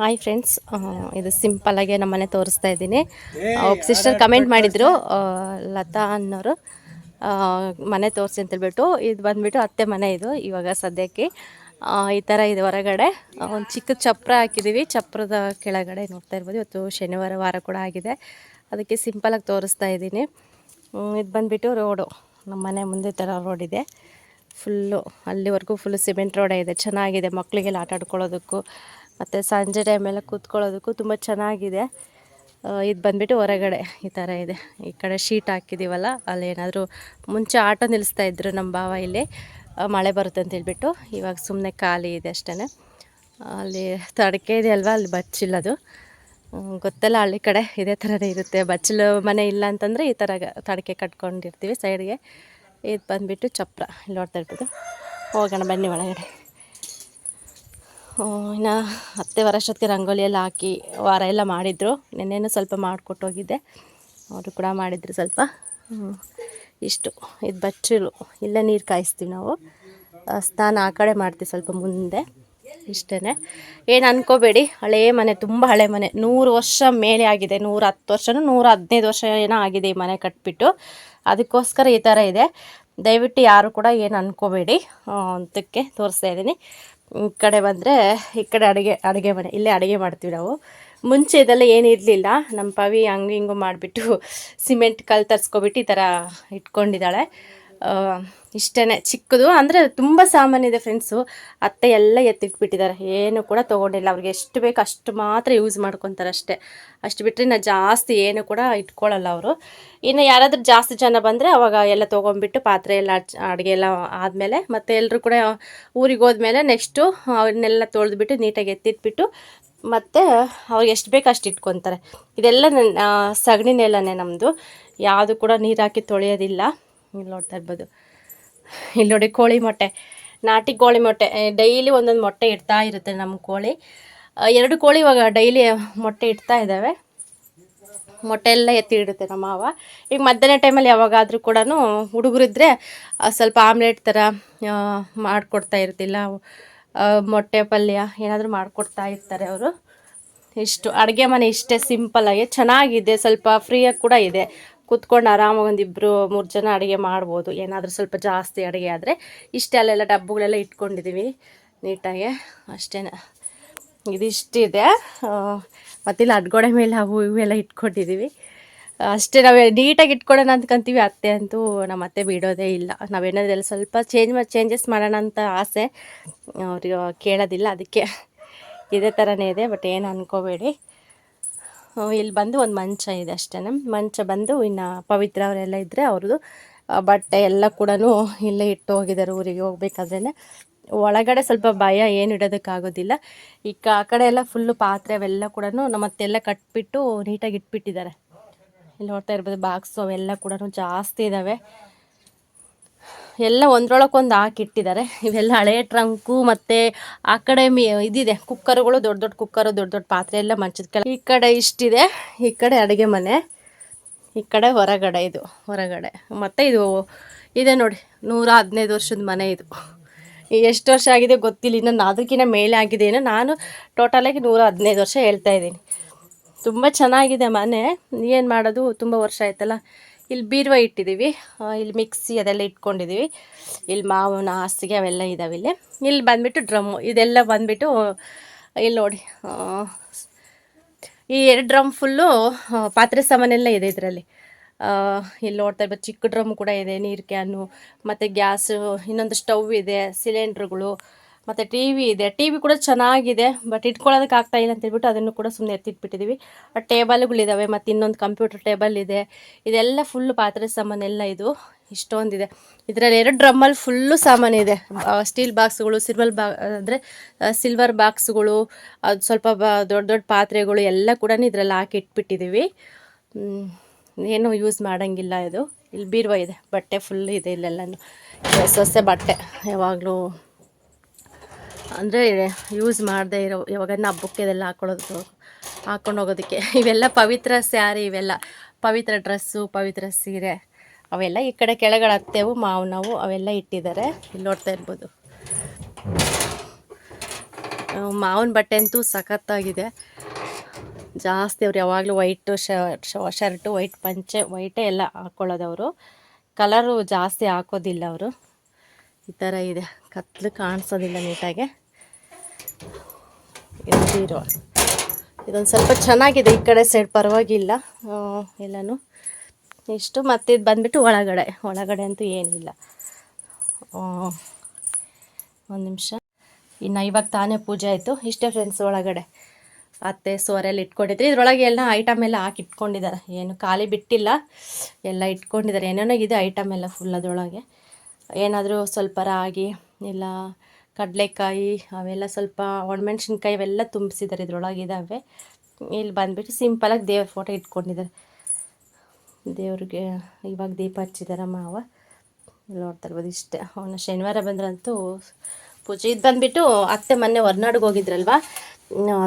Hi friends ಇದು simple ಆಗಿ ಮನೆ ತೋರಿಸ್ತಾ ಇದ್ದೀನಿ. ಒಬ್ಬ ಸಿಸ್ಟರ್ ಕಮೆಂಟ್ ಮಾಡಿದರು ಲತಾ ಅನ್ನೋರು. ಮನೆ ತೋರಿಸಿ ಅಂತೇಳ್ಬಿಟ್ಟು ಇದು ಬಂದ್ಬಿಟ್ಟು ಅತ್ತೆ ಮನೆ ಇದು ಇವಾಗ ಸದ್ಯಕ್ಕೆ. ಈ ಥರ ಇದೆ ಹೊರಗಡೆ. ಒಂದು ಚಿಕ್ಕ ಚಪ್ರ ಹಾಕಿದ್ದೀವಿ ಚಪ್ರದ ಕೆಳಗಡೆ ನೋಡ್ತಾ ಇರ್ಬೋದು. ಇವತ್ತು ಶನಿವಾರ ವಾರ ಕೂಡ ಆಗಿದೆ. ಅದಕ್ಕೆ ಸಿಂಪಲಾಗಿ ತೋರಿಸ್ತಾ ಇದ್ದೀನಿ. ಇದು ಬಂದುಬಿಟ್ಟು ರೋಡು ನಮ್ಮ ಮನೆ ಮುಂದೆ ಥರ ರೋಡ್ ಇದೆ. ಫುಲ್ಲು ಅಲ್ಲಿವರೆಗೂ ಫುಲ್ ಸಿಮೆಂಟ್ ರೋಡೇ ಇದೆ. ಚೆನ್ನಾಗಿದೆ. ಮಕ್ಕಳಿಗೆಲ್ಲ ಆಟ ಆಡ್ಕೊಳ್ಳೋದಕ್ಕೂ. ಮತ್ತು ಸಂಜೆ ಟೈಮೆಲ್ಲ ಕೂತ್ಕೊಳ್ಳೋದಕ್ಕೂ ತುಂಬ ಚೆನ್ನಾಗಿದೆ. ಇದು ಬಂದುಬಿಟ್ಟು ಹೊರಗಡೆ ಈ ಥರ ಇದೆ. ಈ ಕಡೆ ಶೀಟ್ ಹಾಕಿದ್ದೀವಲ್ಲ ಅಲ್ಲಿ ಏನಾದರೂ ಮುಂಚೆ ಆಟೋ ನಿಲ್ಲಿಸ್ತಾ ಇದ್ದರು ನಮ್ಮ ಭಾವ ಇಲ್ಲಿ. ಮಳೆ ಬರುತ್ತೆ ಅಂತ ಹೇಳ್ಬಿಟ್ಟು ಇವಾಗ ಸುಮ್ಮನೆ ಖಾಲಿ ಇದೆ ಅಷ್ಟೇ ಅಲ್ಲಿ ತಡಕೆ ಇದೆ ಅಲ್ವಾ ಅಲ್ಲಿ ಬಚ್ಚಿಲ್ಲದು ಗೊತ್ತಲ್ಲ ಹಳ್ಳಿ ಕಡೆ ಇದೇ ಥರನೇ ಇರುತ್ತೆ. ಬಚ್ಚಲು ಮನೆ ಇಲ್ಲ ಅಂತಂದರೆ ಈ ಥರ ತಡಕೆ ಕಟ್ಕೊಂಡಿರ್ತೀವಿ ಸೈಡ್ಗೆ ಇದು ಬಂದುಬಿಟ್ಟು ಚಪ್ರ. ಇಲ್ಲಿ ನೋಡ್ತಾ ಇರ್ಬೋದು. ಹೋಗೋಣ ಬನ್ನಿ ಒಳಗಡೆ. ಇನ್ನು ಹತ್ತೆ ವರ್ಷಕ್ಕೆ ರಂಗೋಲಿ ಎಲ್ಲ ಹಾಕಿ ವಾರ ಎಲ್ಲ ಮಾಡಿದರು. ನಿನ್ನೆನೂ ಸ್ವಲ್ಪ ಮಾಡಿಕೊಟ್ಟೋಗಿದ್ದೆ. ಅವರು ಕೂಡ ಮಾಡಿದ್ರು ಸ್ವಲ್ಪ. ಇಷ್ಟು. ಇದು ಬಚ್ಚಲು. ಇಲ್ಲೇ ನೀರು ಕಾಯಿಸ್ತೀವಿ ನಾವು. ಸ್ನಾನ ಆ ಕಡೆ ಮಾಡ್ತೀವಿ ಸ್ವಲ್ಪ ಮುಂದೆ. ಇಷ್ಟೇ ಏನು ಅನ್ಕೋಬೇಡಿ. ಹಳೇ ಮನೆ, ತುಂಬ ಹಳೆ ಮನೆ. ನೂರು ವರ್ಷ ಮೇಲೆ ಆಗಿದೆ. ನೂರ ಹತ್ತು ವರ್ಷನೂ ನೂರ ಹದಿನೈದು ವರ್ಷ ಏನೋ ಆಗಿದೆ ಈ ಮನೆ ಕಟ್ಬಿಟ್ಟು. ಅದಕ್ಕೋಸ್ಕರ ಈ ಥರ ಇದೆ. ದಯವಿಟ್ಟು ಯಾರು ಕೂಡ ಏನು ಅನ್ಕೋಬೇಡಿ. ಅಂತಕ್ಕೆ ತೋರಿಸ್ತಾ ಇದ್ದೀನಿ. ಈ ಕಡೆ ಬಂದರೆ ಈ ಕಡೆ ಅಡುಗೆ ಅಡುಗೆ ಮನೆ, ಇಲ್ಲೇ ಅಡುಗೆ ಮಾಡ್ತೀವಿ ನಾವು. ಮುಂಚೆ ಇದೆಲ್ಲ ಏನು ಇರಲಿಲ್ಲ. ನಮ್ಮ ಪವಿ ಹಂಗೆ ಹಿಂಗೂ ಮಾಡಿಬಿಟ್ಟು ಸಿಮೆಂಟ್ ಕಲ್ಲು ತರಿಸ್ಕೊಬಿಟ್ಟು ಈ ಥರ ಇಟ್ಕೊಂಡಿದ್ದಾಳೆ. ಇಷ್ಟೇ ಚಿಕ್ಕದು ಅಂದರೆ ತುಂಬ ಇದೆ ಫ್ರೆಂಡ್ಸು ಅತ್ತೆ ಎಲ್ಲ ಎತ್ತಿಟ್ಬಿಟ್ಟಿದ್ದಾರೆ. ಏನು ಕೂಡ ತೊಗೊಂಡಿಲ್ಲ. ಅವ್ರಿಗೆ ಎಷ್ಟು ಬೇಕು ಅಷ್ಟು ಮಾತ್ರ ಯೂಸ್ ಮಾಡ್ಕೊತಾರೆ ಅಷ್ಟೇ. ಅಷ್ಟು ಬಿಟ್ಟರೆ ನಾ ಜಾಸ್ತಿ ಏನು ಕೂಡ ಇಟ್ಕೊಳ್ಳಲ್ಲ ಅವರು. ಇನ್ನು ಯಾರಾದರೂ ಜಾಸ್ತಿ ಜನ ಬಂದರೆ ಅವಾಗ ಎಲ್ಲ ತೊಗೊಂಬಿಟ್ಟು ಪಾತ್ರೆ ಎಲ್ಲ ಅಡುಗೆ ಎಲ್ಲ ಆದಮೇಲೆ ಮತ್ತು ಎಲ್ಲರೂ ಕೂಡ ಊರಿಗೆ ಹೋದ್ಮೇಲೆ ನೆಕ್ಸ್ಟು ಅವನ್ನೆಲ್ಲ ತೊಳೆದ್ಬಿಟ್ಟು ನೀಟಾಗಿ ಎತ್ತಿಟ್ಬಿಟ್ಟು ಮತ್ತು ಅವ್ರಿಗೆ ಎಷ್ಟು ಬೇಕು ಅಷ್ಟು ಇಟ್ಕೊತಾರೆ. ಇದೆಲ್ಲ ನನ್ನ ಸಗಣಿ ನಮ್ಮದು ಯಾವುದು ಕೂಡ ನೀರು ಹಾಕಿ ತೊಳೆಯೋದಿಲ್ಲ. ಇಲ್ಲಿ ನೋಡ್ತಾ ಇರ್ಬೋದು. ಇಲ್ಲಿ ನೋಡಿ ಕೋಳಿ ಮೊಟ್ಟೆ, ನಾಟಿ ಕೋಳಿ ಮೊಟ್ಟೆ ಡೈಲಿ ಒಂದೊಂದು ಮೊಟ್ಟೆ ಇಡ್ತಾ ಇರುತ್ತೆ ನಮ್ಮ ಕೋಳಿ. ಎರಡು ಕೋಳಿ ಇವಾಗ ಡೈಲಿ ಮೊಟ್ಟೆ ಇಡ್ತಾ ಇದ್ದಾವೆ. ಮೊಟ್ಟೆ ಎಲ್ಲ ಎತ್ತಿ ಇಡುತ್ತೆ ನಮ್ಮ ಮಾವ. ಈಗ ಮಧ್ಯಾಹ್ನ ಟೈಮಲ್ಲಿ ಯಾವಾಗಾದರೂ ಕೂಡ ಹುಡುಗರಿದ್ದರೆ ಸ್ವಲ್ಪ ಆಮ್ಲೆಟ್ ಥರ ಮಾಡಿಕೊಡ್ತಾ ಇರ್ತಿಲ್ಲ. ಮೊಟ್ಟೆ, ಪಲ್ಯ ಏನಾದರೂ ಮಾಡಿಕೊಡ್ತಾ ಇರ್ತಾರೆ ಅವರು. ಇಷ್ಟು ಅಡುಗೆ ಮನೆ ಇಷ್ಟೇ ಸಿಂಪಲ್ಲಾಗಿ ಚೆನ್ನಾಗಿದೆ. ಸ್ವಲ್ಪ ಫ್ರೀಯಾಗಿ ಕೂಡ ಇದೆ. ಕೂತ್ಕೊಂಡು ಆರಾಮಾಗಿ ಒಂದು ಇಬ್ಬರು ಮೂರು ಜನ ಅಡುಗೆ ಮಾಡ್ಬೋದು. ಏನಾದರೂ ಸ್ವಲ್ಪ ಜಾಸ್ತಿ ಅಡುಗೆ ಆದರೆ ಇಷ್ಟೇ ಅಲ್ಲೆಲ್ಲ ಡಬ್ಬಗಳೆಲ್ಲ ಇಟ್ಕೊಂಡಿದ್ದೀವಿ ನೀಟಾಗಿ. ಅಷ್ಟೇ ಇದಿಷ್ಟಿದೆ. ಮತ್ತಿಲ್ಲ ಅಡ್ಗೋಡೆ ಮೇಲೆ ಅವು ಇವೆಲ್ಲ ಇಟ್ಕೊಂಡಿದ್ದೀವಿ ಅಷ್ಟೇ ನಾವು ನೀಟಾಗಿ ಇಟ್ಕೊಡೋಣ ಅಂದ್ಕೊಂತೀವಿ ಅತ್ತೆ ಅಂತೂ ನಮ್ಮ ಅತ್ತೆ ಬಿಡೋದೇ ಇಲ್ಲ. ನಾವೇನಾದ್ರೆಲ್ಲ ಸ್ವಲ್ಪ ಚೇಂಜ್ ಮಾಡಿ ಚೇಂಜಸ್ ಮಾಡೋಣ ಅಂತ ಆಸೆ. ಅವ್ರಿಗೆ ಕೇಳೋದಿಲ್ಲ ಅದಕ್ಕೆ ಇದೇ ಥರನೇ ಇದೆ ಬಟ್ ಏನು ಅನ್ಕೋಬೇಡಿ. ಆ, ಇಲ್ಲಿ ಬಂದು ಒಂದು ಮಂಚ ಇದೆ ಅಷ್ಟೇ ಮಂಚ ಬಂದು ಇನ್ನು ಪವಿತ್ರ ಅವರೆಲ್ಲ ಇದ್ದರೆ ಅವ್ರದ್ದು ಬಟ್ಟೆ ಎಲ್ಲ ಕೂಡ ಇಲ್ಲೇ ಇಟ್ಟು ಹೋಗಿದ್ದಾರೆ ಊರಿಗೆ ಹೋಗ್ಬೇಕಾದ್ರೆ ಒಳಗಡೆ ಸ್ವಲ್ಪ ಭಯ ಏನು ಇಡೋದಕ್ಕಾಗೋದಿಲ್ಲ. ಈ ಕ, ಆ ಕಡೆ ಎಲ್ಲ ಫುಲ್ಲು ಪಾತ್ರೆ ಅವೆಲ್ಲ ಕೂಡ ನಮ್ಮತ್ತೆಲ್ಲ ಕಟ್ಬಿಟ್ಟು ನೀಟಾಗಿ ಇಟ್ಬಿಟ್ಟಿದ್ದಾರೆ. ಇಲ್ಲಿ ನೋಡ್ತಾ ಇರ್ಬೋದು ಬಾಕ್ಸು ಅವೆಲ್ಲ ಕೂಡ ಜಾಸ್ತಿ ಇದ್ದಾವೆ ಎಲ್ಲ ಒಂದ್ರೊಳಕ್ಕೊಂದು ಹಾಕಿಟ್ಟಿದ್ದಾರೆ ಇವೆಲ್ಲ ಹಳೆ ಟ್ರಂಕು ಮತ್ತು ಆ ಕಡೆ ಇದಿದೆ. ಕುಕ್ಕರ್ಗಳು, ದೊಡ್ಡ ದೊಡ್ಡ ಕುಕ್ಕರು, ದೊಡ್ಡ ದೊಡ್ಡ ಪಾತ್ರೆ ಎಲ್ಲ ಮಂಚದ ಕೆಳ ಈ ಕಡೆ ಇಷ್ಟಿದೆ. ಈ ಕಡೆ ಅಡುಗೆ ಮನೆ. ಈ ಕಡೆ ಹೊರಗಡೆ ಇದು, ಹೊರಗಡೆ. ಮತ್ತು ಇದು, ಇದೆ ನೋಡಿ. ನೂರ ಹದಿನೈದು ವರ್ಷದ ಮನೆ ಇದು. ಎಷ್ಟು ವರ್ಷ ಆಗಿದೆ ಗೊತ್ತಿಲ್ಲ. ಇನ್ನು ಅದಕ್ಕಿಂತ ಮೇಲೆ ಆಗಿದೆ. ಏನೋ ನಾನು ಟೋಟಲಾಗಿ ನೂರ ಹದಿನೈದು ವರ್ಷ ಹೇಳ್ತಾ ಇದ್ದೀನಿ. ತುಂಬ ಚೆನ್ನಾಗಿದೆ ಮನೆ. ಏನು ಮಾಡೋದು? ತುಂಬ ವರ್ಷ ಆಯ್ತಲ್ಲ. ಇಲ್ಲಿ ಬೀರುವ ಇಟ್ಟಿದ್ದೀವಿ. ಇಲ್ಲಿ ಮಿಕ್ಸಿ ಅದೆಲ್ಲ ಇಟ್ಕೊಂಡಿದ್ದೀವಿ. ಇಲ್ಲಿ ಮಾವಿನ ಹಾಸಿಗೆ ಅವೆಲ್ಲ ಇದ್ದಾವೆ ಇಲ್ಲಿ. ಇಲ್ಲಿ ಬಂದುಬಿಟ್ಟು ಡ್ರಮ್ಮು ಇದೆಲ್ಲ ಬಂದುಬಿಟ್ಟು, ಇಲ್ಲಿ ನೋಡಿ ಈ ಎರಡು ಡ್ರಮ್ ಫುಲ್ಲು ಪಾತ್ರೆ ಸಾಮಾನೆಲ್ಲ ಇದೆ ಇದರಲ್ಲಿ. ಇಲ್ಲಿ ನೋಡ್ತಾ ಇರ್ಬೋದು, ಚಿಕ್ಕ ಡ್ರಮ್ ಕೂಡ ಇದೆ, ನೀರು ಕ್ಯಾನು, ಮತ್ತು ಗ್ಯಾಸು, ಇನ್ನೊಂದು ಸ್ಟವ್ ಇದೆ, ಸಿಲಿಂಡ್ರುಗಳು ಮತ್ತು ಟಿ ವಿ ಇದೆ. ಟಿ ವಿ ಕೂಡ ಚೆನ್ನಾಗಿದೆ ಬಟ್ ಇಟ್ಕೊಳ್ಳೋದಕ್ಕೆ ಆಗ್ತಾ ಇಲ್ಲ ಅಂತ ಹೇಳ್ಬಿಟ್ಟು ಅದನ್ನು ಕೂಡ ಸುಮ್ಮನೆ ಎತ್ತಿಟ್ಬಿಟ್ಟಿದ್ದೀವಿ ಟೇಬಲ್ಗಳಿದ್ದಾವೆ ಮತ್ತು ಇನ್ನೊಂದು ಕಂಪ್ಯೂಟರ್ ಟೇಬಲ್ ಇದೆ. ಇದೆಲ್ಲ ಫುಲ್ಲು ಪಾತ್ರೆ ಸಾಮಾನೆಲ್ಲ ಇದು, ಇಷ್ಟೊಂದಿದೆ. ಇದರಲ್ಲಿ ಎರಡು ಡ್ರಮ್ಮಲ್ಲಿ ಫುಲ್ಲು ಇದೆ. ಸ್ಟೀಲ್ ಬಾಕ್ಸ್ಗಳು ಸಿಲ್ವರ್ ಬಾ ಅಂದರೆ ಸಿಲ್ವರ್ ಬಾಕ್ಸ್ಗಳು ಅದು ಸ್ವಲ್ಪ ದೊಡ್ಡ ದೊಡ್ಡ ಪಾತ್ರೆಗಳು ಎಲ್ಲ ಕೂಡ ಇದರಲ್ಲಿ ಹಾಕಿ ಇಟ್ಬಿಟ್ಟಿದ್ದೀವಿ. ಏನು ಯೂಸ್ ಮಾಡೋಂಗಿಲ್ಲ ಇದು. ಇಲ್ಲಿ ಬೀರುವ ಇದೆ, ಬಟ್ಟೆ ಫುಲ್ ಇದೆ ಇಲ್ಲೆಲ್ಲನೂ. ಹೊಸ ಬಟ್ಟೆ ಯಾವಾಗಲೂ ಅಂದರೆ ಯೂಸ್ ಮಾಡದೇ ಇರೋ ಯಾವಾಗ ಹಬ್ಬಕ್ಕೆ ಇದೆಲ್ಲ ಹಾಕೊಳ್ಳೋದು ಹಾಕ್ಕೊಂಡು ಹೋಗೋದಕ್ಕೆ. ಇವೆಲ್ಲ ಪವಿತ್ರ ಸ್ಯಾರಿ, ಇವೆಲ್ಲ ಪವಿತ್ರ ಡ್ರೆಸ್ಸು ಪವಿತ್ರ ಸೀರೆ, ಅವೆಲ್ಲ ಈ ಕಡೆ ಕೆಳಗಡೆ ಮಾವು ಮಾವನವು ಅವೆಲ್ಲ ಇಟ್ಟಿದ್ದಾರೆ. ಇಲ್ಲಿ ನೋಡ್ತಾ ಇರ್ಬೋದು. ಮಾವಿನ ಬಟ್ಟೆ ಅಂತೂ ಸಖತ್ತಾಗಿದೆ. ಜಾಸ್ತಿ ಅವ್ರು ಯಾವಾಗಲೂ ವೈಟು ಶರ್ಟು ವೈಟ್ ಪಂಚೆ ವೈಟೇ ಎಲ್ಲ ಹಾಕ್ಕೊಳ್ಳೋದವರು ಕಲರು ಜಾಸ್ತಿ ಹಾಕೋದಿಲ್ಲ ಅವರು. ಈ ಥರ ಇದೆ. ಕತ್ಲು ಕಾಣಿಸೋದಿಲ್ಲ ನೀಟಾಗಿ. ಇದು ಇದೊಂದು ಸ್ವಲ್ಪ ಚೆನ್ನಾಗಿದೆ ಈ ಕಡೆ ಸೈಡ್ ಪರವಾಗಿಲ್ಲ. ಎಲ್ಲನು ಎಲ್ಲನೂ. ಇಷ್ಟು ಮತ್ತು ಇದು ಬಂದುಬಿಟ್ಟು ಒಳಗಡೆ. ಒಳಗಡೆ ಅಂತೂ ಏನಿಲ್ಲ. ಒಂದು ನಿಮಿಷ. ಇನ್ನು ಇವಾಗ ತಾನೇ ಪೂಜೆ ಆಯಿತು. ಇಷ್ಟೇ ಫ್ರೆಂಡ್ಸ್ ಒಳಗಡೆ. ಅತ್ತೆ, ಸೋರೆಲ್ಲ ಇಟ್ಕೊಂಡಿದ್ರೆ. ಇದ್ರೊಳಗೆ ಎಲ್ಲ ಐಟಮ್ ಎಲ್ಲ ಹಾಕಿ ಇಟ್ಕೊಂಡಿದ್ದಾರೆ. ಏನು ಖಾಲಿ ಬಿಟ್ಟಿಲ್ಲ. ಎಲ್ಲ ಇಟ್ಕೊಂಡಿದ್ದಾರೆ. ಏನೇನೋ ಇದೆ ಐಟಮ್ ಎಲ್ಲ ಫುಲ್ ಅದರೊಳಗೆ. ಏನಾದರೂ ಸ್ವಲ್ಪ ರಾಗಿ, ಇಲ್ಲ ಕಡಲೆಕಾಯಿ ಅವೆಲ್ಲ ಸ್ವಲ್ಪ ಒಣಮೆಣ್ಸಿನ್ಕಾಯಿ ಇವೆಲ್ಲ ತುಂಬಿಸಿದ್ದಾರೆ ಇದರೊಳಗೆ ಇದ್ದಾವೆ ಇಲ್ಲಿ ಬಂದುಬಿಟ್ಟು ಸಿಂಪಲಾಗಿ ದೇವ್ರ ಫೋಟೋ ಇಟ್ಕೊಂಡಿದ್ದಾರೆ. ದೇವ್ರಿಗೆ ಇವಾಗ ದೀಪ ಹಚ್ಚಿದ್ದಾರೆ ಮಾವ. ಇಲ್ಲಿ ನೋಡ್ತಾ ಇರ್ಬೋದು ಇಷ್ಟೇ. ಅವನ ಶನಿವಾರ ಬಂದ್ರಂತೂ ಪೂಜೆ. ಇದು ಬಂದುಬಿಟ್ಟು ಅತ್ತೆ ಮೊನ್ನೆ ಹೊರ್ನಾಡಿಗೆ ಹೋಗಿದ್ರಲ್ವ?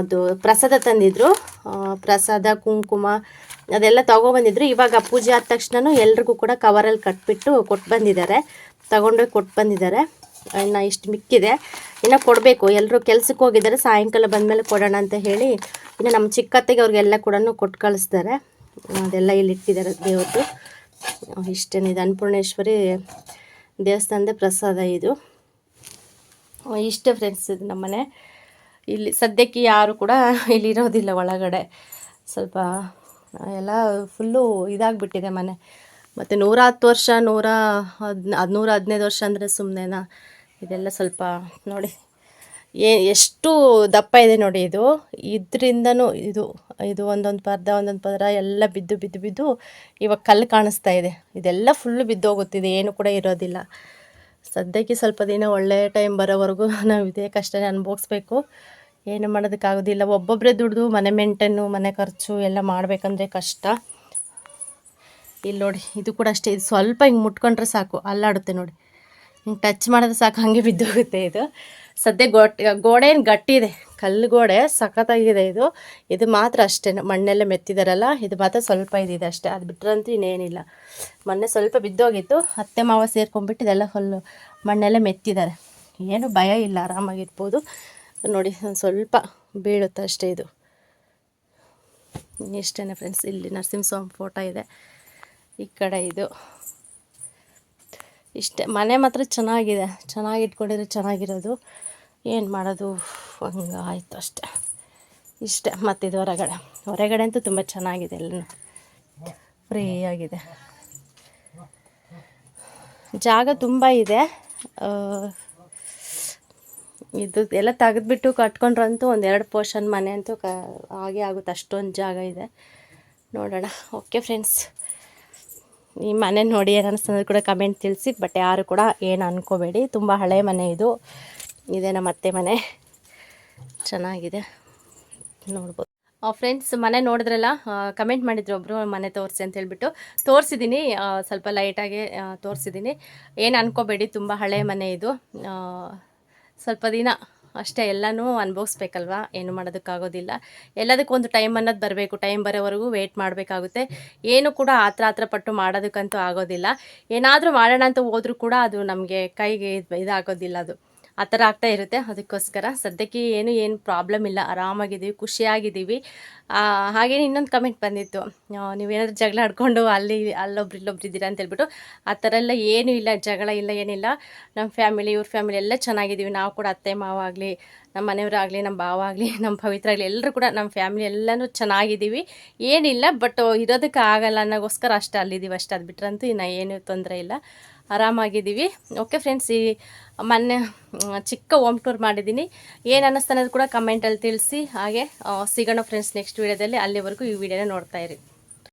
ಅದು ಪ್ರಸಾದ ತಂದಿದ್ರು. ಪ್ರಸಾದ, ಕುಂಕುಮ ಅದೆಲ್ಲ ತೊಗೊಬಂದಿದ್ರು. ಇವಾಗ ಪೂಜೆ ಆದ ತಕ್ಷಣ ಎಲ್ರಿಗೂ ಕೂಡ ಕವರಲ್ಲಿ ಕಟ್ಬಿಟ್ಟು ಕೊಟ್ಟು ಬಂದಿದ್ದಾರೆ. ತಗೊಂಡೋಗಿ ಕೊಟ್ಟು ಬಂದಿದ್ದಾರೆ. ಇನ್ನು ಇಷ್ಟು ಮಿಕ್ಕಿದೆ. ಇನ್ನು ಕೊಡಬೇಕು. ಎಲ್ಲರೂ ಕೆಲ್ಸಕ್ಕೆ ಹೋಗಿದ್ದಾರೆ. ಸಾಯಂಕಾಲ ಬಂದಮೇಲೆ ಕೊಡೋಣ ಅಂತ ಹೇಳಿ ಇನ್ನು ನಮ್ಮ ಚಿಕ್ಕತ್ತೆಗೆ ಅವ್ರಿಗೆಲ್ಲ ಕೂಡ ಕೊಟ್ಟು ಕಳಿಸ್ತಾರೆ. ಅದೆಲ್ಲ ಇಲ್ಲಿ ಇಟ್ಟಿದ್ದಾರೆ ದೇವರದ್ದು. ಇಷ್ಟೇನು ಇದು ಅನ್ನಪೂರ್ಣೇಶ್ವರಿ ದೇವಸ್ಥಾನದ ಪ್ರಸಾದ ಇದು. ಇಷ್ಟೇ ಫ್ರೆಂಡ್ಸ್ ಇದು ನಮ್ಮನೆ ಇಲ್ಲಿ ಸದ್ಯಕ್ಕೆ ಯಾರು ಕೂಡ ಇಲ್ಲಿರೋದಿಲ್ಲ ಒಳಗಡೆ. ಸ್ವಲ್ಪ ಎಲ್ಲ ಫುಲ್ಲು ಇದಾಗಿಬಿಟ್ಟಿದೆ ಮನೆ. ಮತ್ತು ನೂರ ಹತ್ತು ವರ್ಷ, ನೂರ ಹದ್ ಹದಿನೂರ ಹದಿನೈದು ವರ್ಷ ಅಂದರೆ ಸುಮ್ಮನೆನಾ ಇದೆಲ್ಲ ಸ್ವಲ್ಪ ನೋಡಿ. ಏ ಎಷ್ಟು ದಪ್ಪ ಇದೆ ನೋಡಿ ಇದು. ಇದರಿಂದನೂ ಇದು ಇದು ಒಂದೊಂದು ಪರ್ದ, ಒಂದೊಂದು ಪದರ ಎಲ್ಲ ಬಿದ್ದು ಬಿದ್ದು ಬಿದ್ದು ಇವಾಗ ಕಲ್ಲು ಕಾಣಿಸ್ತಾ ಇದೆ. ಇದೆಲ್ಲ ಫುಲ್ಲು ಬಿದ್ದೋಗುತ್ತಿದೆ ಏನು ಕೂಡ ಇರೋದಿಲ್ಲ. ಸದ್ಯಕ್ಕೆ ಸ್ವಲ್ಪ ದಿನ ಒಳ್ಳೆ ಟೈಮ್ ಬರೋವರೆಗೂ ನಾವು ಇದೇ ಕಷ್ಟನೇ ಅನುಭವಿಸ್ಬೇಕು. ಏನು ಮಾಡೋದಕ್ಕಾಗೋದಿಲ್ಲ. ಒಬ್ಬೊಬ್ಬರೇ ದುಡ್ದು ಮನೆ ಮೇಂಟೆನ್ನು ಮನೆ ಖರ್ಚು ಎಲ್ಲ ಮಾಡಬೇಕಂದ್ರೆ ಕಷ್ಟ. ಇಲ್ಲಿ ನೋಡಿ, ಇದು ಕೂಡ ಅಷ್ಟೇ. ಇದು ಸ್ವಲ್ಪ ಹಿಂಗೆ ಮುಟ್ಕೊಂಡ್ರೆ ಸಾಕು, ಅಲ್ಲಾಡುತ್ತೆ ನೋಡಿ. ಹಿಂಗೆ ಟಚ್ ಮಾಡಿದ್ರೆ ಸಾಕು, ಹಾಗೆ ಬಿದ್ದೋಗುತ್ತೆ ಇದು. ಸದ್ಯ ಗೋಟ್, ಗೋಡೆ ಏನು ಗಟ್ಟಿ ಇದೆ, ಕಲ್ಲು ಗೋಡೆ ಸಖತ್ತಾಗಿದೆ ಇದು. ಇದು ಮಾತ್ರ ಅಷ್ಟೇ, ಮಣ್ಣೆಲ್ಲ ಮೆತ್ತಿದಾರಲ್ಲ, ಇದು ಮಾತ್ರ ಸ್ವಲ್ಪ ಇದಿದೆ ಅಷ್ಟೇ. ಅದು ಬಿಟ್ಟರಂತೂ ಇನ್ನೇನಿಲ್ಲ. ಮೊನ್ನೆ ಸ್ವಲ್ಪ ಬಿದ್ದೋಗಿತ್ತು, ಅತ್ತೆ ಮಾವ ಸೇರ್ಕೊಂಡ್ಬಿಟ್ಟು ಇದೆಲ್ಲ ಫುಲ್ಲು ಮಣ್ಣೆಲ್ಲ ಮೆತ್ತಿದ್ದಾರೆ ಏನು ಭಯ ಇಲ್ಲ, ಆರಾಮಾಗಿರ್ಬೋದು. ನೋಡಿ ಸ್ವಲ್ಪ ಬೀಳುತ್ತೆ ಅಷ್ಟೇ ಇದು. ಇಷ್ಟೇ ಫ್ರೆಂಡ್ಸ್ ಇಲ್ಲಿ ನರಸಿಂಹಸ್ವಾಮಿ ಫೋಟೋ ಇದೆ. ಈ ಕಡೆ ಇದು. ಇಷ್ಟೇ, ಮನೆ ಮಾತ್ರ ಚೆನ್ನಾಗಿದೆ. ಚೆನ್ನಾಗಿ ಇಟ್ಕೊಂಡಿದ್ರೆ ಚೆನ್ನಾಗಿರೋದು. ಏನು ಮಾಡೋದು? ಹಂಗೆ ಆಯಿತು ಅಷ್ಟೆ. ಇಷ್ಟೇ, ಮತ್ತಿದು ಹೊರಗಡೆ. ಹೊರಗಡೆ ಅಂತೂ ತುಂಬ ಚೆನ್ನಾಗಿದೆ ಎಲ್ಲ ಫ್ರೀ ಆಗಿದೆ ಜಾಗ ತುಂಬ ಇದೆ. ಇದು ಎಲ್ಲ ತೆಗೆದ್ಬಿಟ್ಟು ಕಟ್ಕೊಂಡ್ರಂತೂ ಒಂದು ಎರಡು ಪೋರ್ಷನ್ ಮನೆ ಅಂತೂ ಕ, ಹಾಗೆ ಆಗುತ್ತೆ. ಅಷ್ಟೊಂದು ಜಾಗ ಇದೆ. ನೋಡೋಣ. ಓಕೆ ಫ್ರೆಂಡ್ಸ್ ಈ ಮನೆ ನೋಡಿ ಏನು ಅನ್ನಿಸ್ತಂದ್ರೆ ಕೂಡ ಕಮೆಂಟ್ ತಿಳಿಸಿ ಬಟ್ ಯಾರು ಕೂಡ ಏನು ಅನ್ಕೋಬೇಡಿ. ತುಂಬ ಹಳೆ ಮನೆ ಇದು. ಇದೆ ನಮ್ಮ ಅತ್ತೆ ಮನೆ. ಚೆನ್ನಾಗಿದೆ. ನೋಡ್ಬೋದು. ಫ್ರೆಂಡ್ಸ್ ಮನೆ ನೋಡಿದ್ರಲ್ಲ ಕಮೆಂಟ್ ಮಾಡಿದ್ರು ಒಬ್ಬರು ಮನೆ ತೋರಿಸಿ ಅಂತ ಹೇಳ್ಬಿಟ್ಟು. ತೋರಿಸಿದ್ದೀನಿ ಸ್ವಲ್ಪ ಲೈಟಾಗಿ ತೋರಿಸಿದ್ದೀನಿ ಏನು ಅನ್ಕೋಬೇಡಿ, ತುಂಬ ಹಳೆ ಮನೆ ಇದು. ಸ್ವಲ್ಪ ದಿನ ಅಷ್ಟೇ ಎಲ್ಲನೂ ಅನುಭವಿಸ್ಬೇಕಲ್ವಾ? ಏನು ಮಾಡೋದಕ್ಕಾಗೋದಿಲ್ಲ. ಎಲ್ಲದಕ್ಕೂ ಒಂದು ಟೈಮ್ ಅನ್ನೋದು ಬರಬೇಕು. ಟೈಮ್ ಬರೋವರೆಗೂ ವೆಯ್ಟ್ ಮಾಡಬೇಕಾಗುತ್ತೆ. ಏನು ಕೂಡ ಆತ್ರ ಆತ್ರ ಪಟ್ಟು ಮಾಡೋದಕ್ಕಂತೂ ಆಗೋದಿಲ್ಲ. ಏನಾದರೂ ಮಾಡೋಣ ಅಂತ ಹೋದರೂ ಕೂಡ ಅದು ನಮಗೆ ಕೈಗೆ ಇದ್- ಇದಾಗೋದಿಲ್ಲ ಅದು. ಆ ಥರ ಆಗ್ತಾ ಇರುತ್ತೆ. ಅದಕ್ಕೋಸ್ಕರ ಸದ್ಯಕ್ಕೆ ಏನು ಏನು ಪ್ರಾಬ್ಲಮ್ ಇಲ್ಲ. ಆರಾಮಾಗಿದ್ದೀವಿ, ಖುಷಿಯಾಗಿದ್ದೀವಿ. ಹಾಗೇನೆ ಇನ್ನೊಂದು ಕಮೆಂಟ್ ಬಂದಿತ್ತು. ನೀವೇನಾದರೂ ನೀವೇನಾದ್ರೂ ಜಗಳ ಆಡ್ಕೊಂಡು ಅಲ್ಲಿ, ಅಲ್ಲೊಬ್ರು ಇಲ್ಲೊಬ್ರು ಇದ್ದೀರಾ ಅಂತ ಹೇಳ್ಬಿಟ್ಟು, ಆ ಥರ ಎಲ್ಲ ಏನೂ ಇಲ್ಲ, ಜಗಳ ಇಲ್ಲ, ಏನಿಲ್ಲ. ನಮ್ಮ ಫ್ಯಾಮಿಲಿ ಇವ್ರ ಫ್ಯಾಮಿಲಿ ಎಲ್ಲ ಚೆನ್ನಾಗಿದ್ದೀವಿ. ನಾವು ಕೂಡ ಅತ್ತೆ, ಮಾವ ಆಗಲಿ ನಮ್ಮ ಮನೆಯವರಾಗಲಿ ನಮ್ಮ ಭಾವ ಆಗಲಿ ನಮ್ಮ ಪವಿತ್ರ ಆಗಲಿ ಎಲ್ಲರೂ ಕೂಡ ನಮ್ಮ ಫ್ಯಾಮಿಲಿ ಎಲ್ಲನೂ ಚೆನ್ನಾಗಿದ್ದೀವಿ. ಏನಿಲ್ಲ ಬಟ್ ಇರೋದಕ್ಕೆ ಆಗಲ್ಲ ಅನ್ನೋಗೋಸ್ಕರ ಅಷ್ಟೇ ಅಲ್ಲಿದ್ದೀವಿ ಅಷ್ಟೇ. ಅದು ಬಿಟ್ರಂತೂ ಇನ್ನು ಏನೂ ತೊಂದರೆ ಇಲ್ಲ. ಆರಾಮಾಗಿದ್ದೀವಿ. ಓಕೆ ಫ್ರೆಂಡ್ಸ್ ಈ ಮೊನ್ನೆ ಚಿಕ್ಕ ಹೋಮ್ ಟೂರ್ ಮಾಡಿದ್ದೀನಿ. ಏನು ಅನ್ನಿಸ್ತಾನೋದು ಕೂಡ ಕಮೆಂಟಲ್ಲಿ ತಿಳಿಸಿ. ಹಾಗೆ ಸಿಗೋಣ ಫ್ರೆಂಡ್ಸ್ ನೆಕ್ಸ್ಟ್ ವೀಡಿಯೋದಲ್ಲಿ ಅಲ್ಲಿವರೆಗೂ ಈ ವಿಡಿಯೋನ ನೋಡ್ತಾ ಇರಿ.